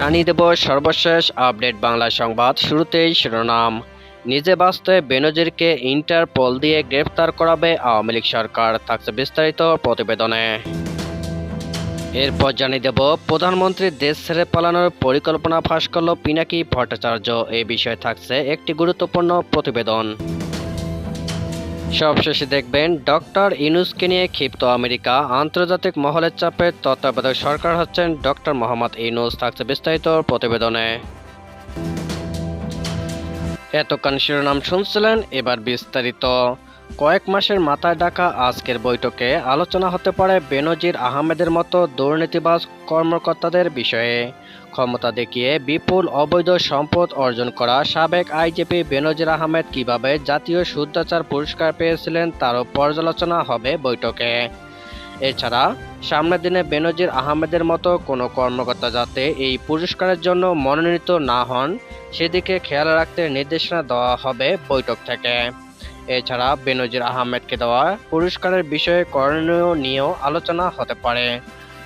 জানিয়ে দেব সর্বশেষ আপডেট বাংলা সংবাদ। শুরুতেই শিরোনাম। নিজে বাঁচতে বেনজিরকে ইন্টারপোল দিয়ে গ্রেফতার করাবে আওয়ামী লীগ সরকার, থাকছে বিস্তারিত প্রতিবেদনে। এরপর জানিয়ে দেব, প্রধানমন্ত্রী দেশ ছেড়ে পালানোর পরিকল্পনা ফাঁস করল পিনাকি ভট্টাচার্য। এ বিষয়ে থাকছে একটি গুরুত্বপূর্ণ প্রতিবেদন। সবশেষে দেখবেন ডক্টর ইনুসকে নিয়ে ক্ষিপ্ত আমেরিকা। আন্তর্জাতিক মহলের চাপে তত্ত্বাবধায়ক সরকার হচ্ছেন ডক্টর মোহাম্মদ ইনুস, থাকছে বিস্তারিত প্রতিবেদনে। এতক্ষণ শিরোনাম শুনছিলেন, এবার বিস্তারিত। কয়েক মাসের মাথায় ডাকা আজকের বৈঠকে আলোচনা হতে পারে বেনজির আহমেদের মতো দুর্নীতিবাজ কর্মকর্তাদের বিষয়ে। ক্ষমতা দেখিয়ে বিপুল অবৈধ সম্পদ অর্জন করা সাবেক আইজিপি বেনজির আহমেদ কীভাবে জাতীয় শুদ্ধাচার পুরস্কার পেয়েছিলেন তারও পর্যালোচনা হবে বৈঠকে। এছাড়া, সামনের দিনে বেনজির আহমেদের মতো কোনো কর্মকর্তা যাতে এই পুরস্কারের জন্য মনোনীত না হন, সেদিকে খেয়াল রাখতে নির্দেশনা দেওয়া হবে বৈঠক থেকে। এছাড়া বেনজির আহমেদকে দেওয়া পুরস্কারের বিষয়ে করণীয় নিয়েও আলোচনা হতে পারে।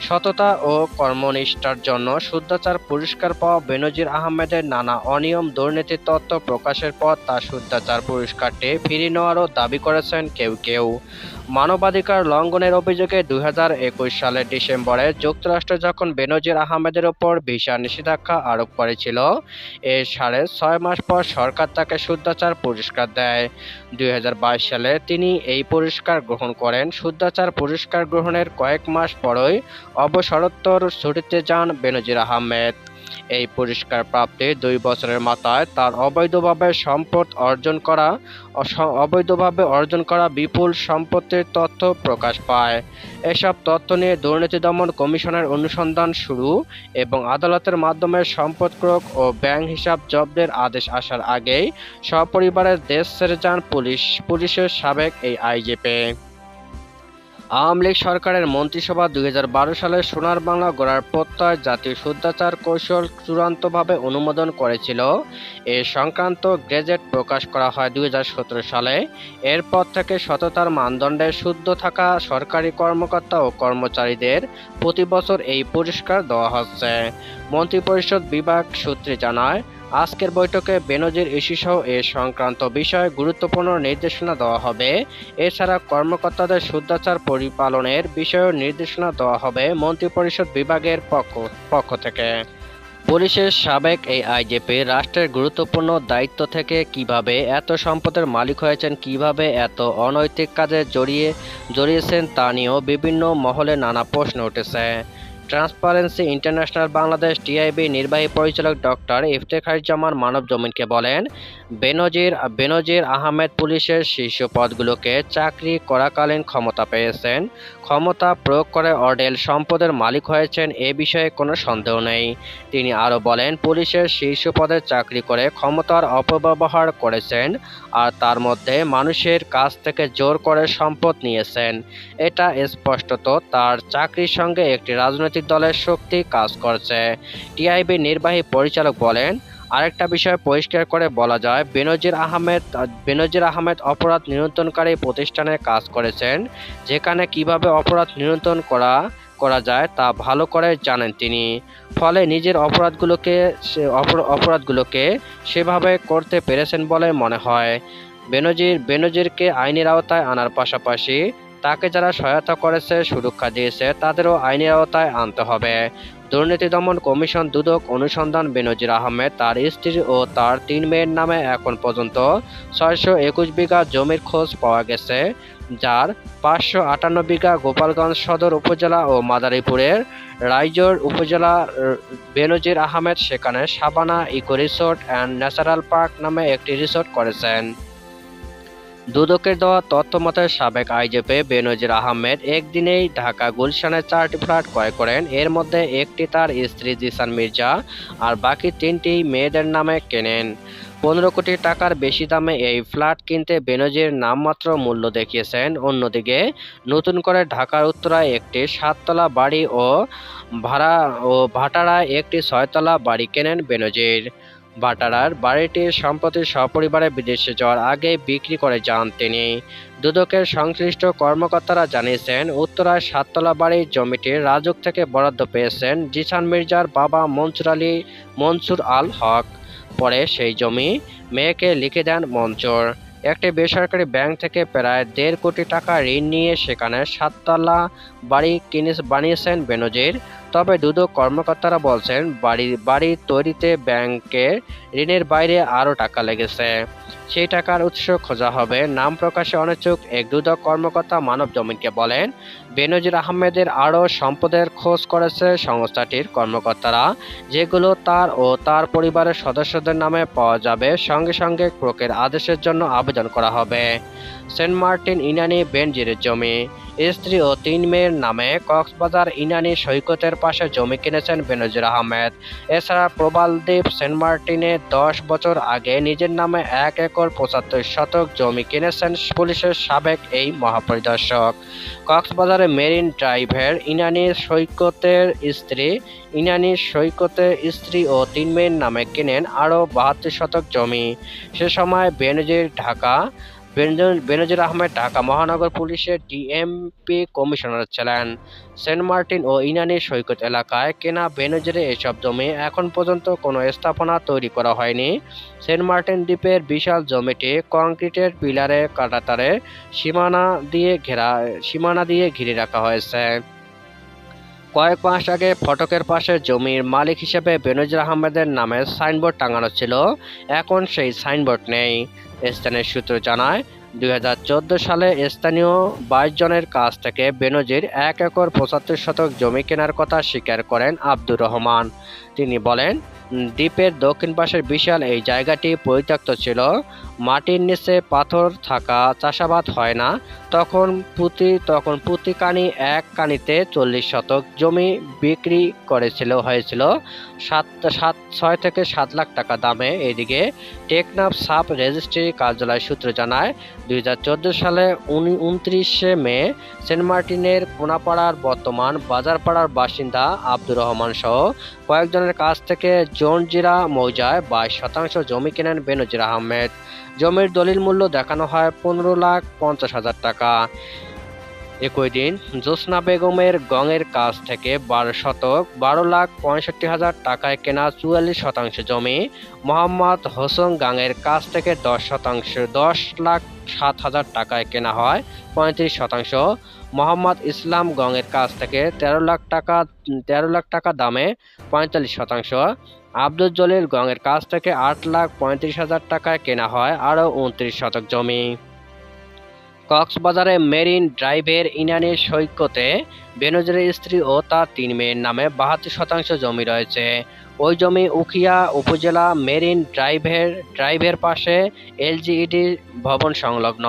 সততা ও কর্মনিষ্ঠার জন্য শুদ্ধাচার পুরস্কার পাওয়া বেনজির আহমেদের নানা অনিয়ম দুর্নীতি তত্ত্ব প্রকাশের পর তার শুদ্ধাচার পুরস্কারটি ফিরিয়ে নেওয়ারও দাবি করেছেন কেউ কেউ। মানবাধিকার লঙ্ঘনের অভিযোগে দুই হাজার একুশ সালের ডিসেম্বরে যুক্তরাষ্ট্র যখন বেনজির আহমেদের ওপর ভিসা নিষেধাজ্ঞা আরোপ করেছিল এর সাড়ে ছয় মাস পর সরকার তাকে শুদ্ধাচার পুরস্কার দেয়। দুই হাজার বাইশ সালে তিনি এই পুরস্কার গ্রহণ করেন। শুদ্ধাচার পুরস্কার গ্রহণের কয়েক মাস পরই অবসরোত্তর ছুটিতে যান বেনজির আহমেদ। এই পুরস্কার প্রাপ্তির দুই বছরের মাথায়। তার অবৈধভাবে সম্পদ অর্জন করা অবৈধভাবে অর্জন করা বিপুল সম্পত্তির তথ্য প্রকাশ পায়। এসব তথ্য নিয়ে দুর্নীতি দমন কমিশনের অনুসন্ধান শুরু এবং আদালতের মাধ্যমে সম্পদ ক্রোক ও ব্যাংক হিসাব জব্দের আদেশ আসার আগেই সপরিবারে দেশ ছেড়ে যান পুলিশ। পুলিশের সাবেক এই আইজিপি। আওয়ামী লীগ সরকারের মন্ত্রিসভা দুই হাজার বারো সালে সোনার বাংলা গড়ার প্রত্যয় জাতীয় শুদ্ধাচার কৌশল চূড়ান্তভাবে অনুমোদন করেছিল। এ সংক্রান্ত গেজেট প্রকাশ করা হয় দুই হাজার সতেরো সালে। এরপর থেকে সততার মানদণ্ডে শুদ্ধ থাকা সরকারি কর্মকর্তা ও কর্মচারীদের প্রতি বছর এই পুরস্কার দেওয়া হচ্ছে। মন্ত্রিপরিষদ বিভাগ সূত্রে জানায় আজকের বৈঠকে বেনজির ইস্যুসহ এ সংক্রান্ত বিষয়ে গুরুত্বপূর্ণ নির্দেশনা দেওয়া হবে। এছাড়া কর্মকর্তাদের শুদ্ধাচার পরিপালনের বিষয়েও নির্দেশনা দেওয়া হবে মন্ত্রিপরিষদ বিভাগের পক্ষ পক্ষ থেকে। পুলিশের সাবেক এই আইজিপি রাষ্ট্রের গুরুত্বপূর্ণ দায়িত্ব থেকে কীভাবে এত সম্পদের মালিক হয়েছেন, কীভাবে এত অনৈতিক কাজে জড়িয়ে, জড়িয়েছেন তা নিয়েও বিভিন্ন মহলে নানা প্রশ্ন উঠেছে। ট্রান্সপারেন্সি ইন্টারন্যাশনাল বাংলাদেশ টিআইবি নির্বাহী পরিচালক ডক্টর ইফতেখারুজ্জামান মানব জমিনকে বলেন, বেনজির বেনজির আহমেদ পুলিশের শীর্ষ পদগুলোকে চাকরি করাকালীন ক্ষমতা পেয়েছেন। ক্ষমতা প্রয়োগ করে অডেল সম্পদের মালিক হয়েছেন এ বিষয়ে কোনো সন্দেহ নেই। তিনি আরও বলেন, পুলিশের শীর্ষ পদে চাকরি করে ক্ষমতার অপব্যবহার করেছেন আর তার মধ্যে মানুষের কাছ থেকে জোর করে সম্পদ নিয়েছেন। এটা স্পষ্টত তার চাকরির সঙ্গে একটি রাজনৈতিক দলের শক্তি কাজ করছে। টিআইবি নির্বাহী পরিচালক বলেন, আরেকটা বিষয় পরিষ্কার করে বলা যায়, বেনজির আহমেদ বেনজির আহমেদ অপরাধ নিয়ন্ত্রণকারী প্রতিষ্ঠানে কাজ করেছেন, যেখানে কীভাবে অপরাধ নিয়ন্ত্রণ করা করা যায় তা ভালো করে জানেন তিনি। ফলে নিজের অপরাধগুলোকে অপরাধগুলোকে সেভাবে করতে পেরেছেন বলে মনে হয়। বেনজির, বেনজিরকে আইনের আওতায় আনার পাশাপাশি তাকে যারা সহায়তা করেছে, সুরক্ষা দিয়েছে, তাদেরও আইনের আওতায় আনতে হবে। দুর্নীতি দমন কমিশন দুদক অনুসন্ধান বেনজির আহমেদ, তার স্ত্রী ও তার তিন মেয়ের নামে এখন পর্যন্ত ছয়শো একুশ বিঘা জমির খোঁজ পাওয়া গেছে, যার পাঁচশো আটান্ন বিঘা গোপালগঞ্জ সদর উপজেলা ও মাদারীপুরের রাইজোর উপজেলা, বেনজির আহমেদ সেখানে Sabana eco resort and natural park নামে একটি রিসোর্ট করেছেন। দুদকের দেওয়া তথ্য মতে সাবেক আইজিপি বেনজির আহমেদ একদিনেই ঢাকা গুলশানের চারটি ফ্ল্যাট ক্রয় করেন। এর মধ্যে একটি তার স্ত্রী জিসান মির্জা আর বাকি তিনটি মেয়েদের নামে কেনেন। পনেরো কোটি টাকার বেশি দামে এই ফ্ল্যাট কিনতে বেনজির নামমাত্র মূল্য দেখিয়েছেন। অন্যদিকে নতুন করে ঢাকার উত্তরায় একটি সাততলা বাড়ি ও ভাড়া ও ভাটারায় একটি ছয়তলা বাড়ি কেনেন বেনজির। ভাটারার বাড়িটি সম্প্রতি সপরিবারে বিদেশে যাওয়ার আগে বিক্রি করে যান তিনি। দুদকের সংশ্লিষ্ট কর্মকর্তারা জানিয়েছেন উত্তরায় সাততলা বাড়ির জমিটি রাজুক থেকে বরাদ্দ পেয়েছেন জিসান মির্জার বাবা মনসুর আলী মনসুর আল হক। পরে সেই জমি মেয়েকে লিখে দেন মনসুর। একটি বেসরকারি ব্যাংক থেকে প্রায় দেড় কোটি টাকা ঋণ নিয়ে সেখানে সাততলা বাড়ি কিনে বানিয়েছেন বেনজির। তবে দুদক কর্মকর্তারা বলছেন, বাড়ি বাড়ি তৈরিতে ব্যাংকের ঋণের বাইরে আরও টাকা লেগেছে। সেই টাকার উৎস খোঁজা হবে। নাম প্রকাশে অনিচ্ছুক এক দুদক কর্মকর্তা মানব জমিনকে বলেন, বেনজির আহমেদের আরও সম্পদের খোঁজ করেছে সংস্থাটির কর্মকর্তারা, যেগুলো তার ও তার পরিবারের সদস্যদের নামে পাওয়া যাবে। সঙ্গে সঙ্গে ক্রোকের আদেশের জন্য আবেদন করা হবে। সেন্ট মার্টিন ইনানি বেনজিরের জমি। স্ত্রী ও তিন মেয়ের নামে কক্সবাজার ইনানি সৈকতের পাশে জমি কিনেছেন বেনজির আহমেদ। এছাড়া প্রবালদ্বীপ সেন্ট মার্টিনে দশ বছর আগে নিজের নামে এক একর পঁচাত্তর শতক জমি কিনেছেন পুলিশের সাবেক এই মহাপরিদর্শক। কক্সবাজারে মেরিন ড্রাইভের ইনানি সৈকতের স্ত্রী, ইনানি সৈকতের স্ত্রী ও তিন মেয়ের নামে কেনেন আরও বাহাত্তর শতক জমি। সে সময় বেনজির ঢাকা বেনজির আহমেদ, ঢাকা মহানগর পুলিশের ডিএমপি কমিশনার ছিলেন। সেন্ট মার্টিন ও ইনানি সৈকত এলাকায় কেনা বেনজিরে এসব জমি এখন পর্যন্ত কোনো স্থাপনা তৈরি করা হয়নি। সেন্ট মার্টিন দ্বীপের বিশাল জমিটি কংক্রিটের পিলারে, কাটাতারে সীমানা দিয়ে ঘেরা সীমানা দিয়ে ঘিরে রাখা হয়েছে। কয়েক মাস আগে ফটকের পাশে জমির মালিক হিসেবে বেনজির আহমেদের নামে সাইনবোর্ড টাঙানো ছিল। এখন সেই সাইনবোর্ড নেই। স্থানীয় সূত্র জানায় দু হাজার চোদ্দ সালে স্থানীয় বাইশ জনের কাছ থেকে বেনজির এক একর পঁচাত্তর শতক জমি কেনার কথা স্বীকার করেন আব্দুর রহমান। তিনি বলেন দ্বীপের দক্ষিণ পাশের বিশাল এই জায়গাটি পরিত্যক্ত ছিল। মাটির নিচে পাথর থাকা চাষাবাদ হয় না তখন প্রতি তখন প্রতি কানি এক কানিতে চল্লিশ শতক জমি বিক্রি করেছিল, হয়েছিল সাত সাত, ছয় থেকে সাত লাখ টাকা দামে। এদিকে টেকনাফ সাব রেজিস্ট্রি কার্যালয় সূত্র জানায়, দুই হাজার চোদ্দ সালে উনি উনত্রিশে মে সেন্ট মার্টিনের কোনাপাড়ার বর্তমান বাজারপাড়ার বাসিন্দা আব্দুর রহমান সহ কয়েকজনের কাছ থেকে জোনজিরা মৌজায় বাইশ শতাংশ জমি কেনেন বেনজির আহমেদ। জমির দলিল মূল্য দেখানো হয় পনেরো লাখ পঞ্চাশ হাজার টাকা। একই দিন জ্যোৎস্না বেগমের গঙের কাছ থেকে বারো শতক বারো লাখ পঁয়ষট্টি হাজার টাকায় কেনা চুয়াল্লিশ শতাংশ জমি মোহাম্মদ হোসেন গাঙের কাছ থেকে দশ শতাংশ, দশ লাখ সাত হাজার টাকায় কেনা হয় পঁয়ত্রিশ শতাংশ। মোহাম্মদ ইসলাম গঙের কাছ থেকে তেরো লাখ টাকা, তেরো লাখ টাকা দামে পঁয়তাল্লিশ শতাংশ। আব্দুল জলিল গঙের কাছ থেকে আট লাখ পঁয়ত্রিশ হাজার টাকায় কেনা হয় আরও উনত্রিশ শতক জমি। কক্সবাজারে মেরিন ড্রাইভের ইনানি সৈকতে বেনজরের স্ত্রী ও তার তিন মেয়ের নামে বাহাত্তর শতাংশ জমি রয়েছে। ওই জমি উখিয়া উপজেলা মেরিন ড্রাইভের ড্রাইভের পাশে এলজিইডি ভবন সংলগ্ন।